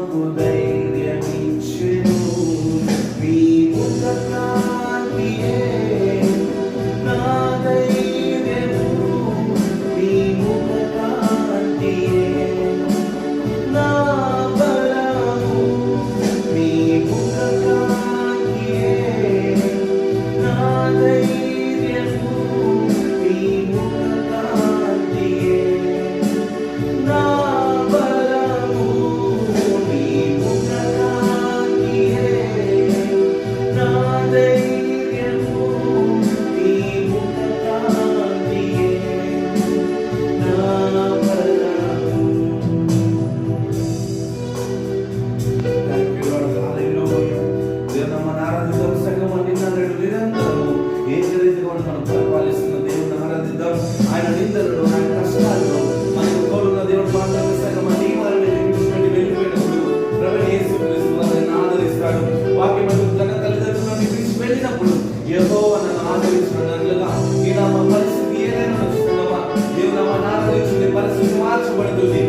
మాకు ధైర్యమిచ్చును మీ ముఖాన్ని Senhor, e na mamãe se vier, Senhor, e na manada, Senhor, para ser um ato, Senhor, em teu.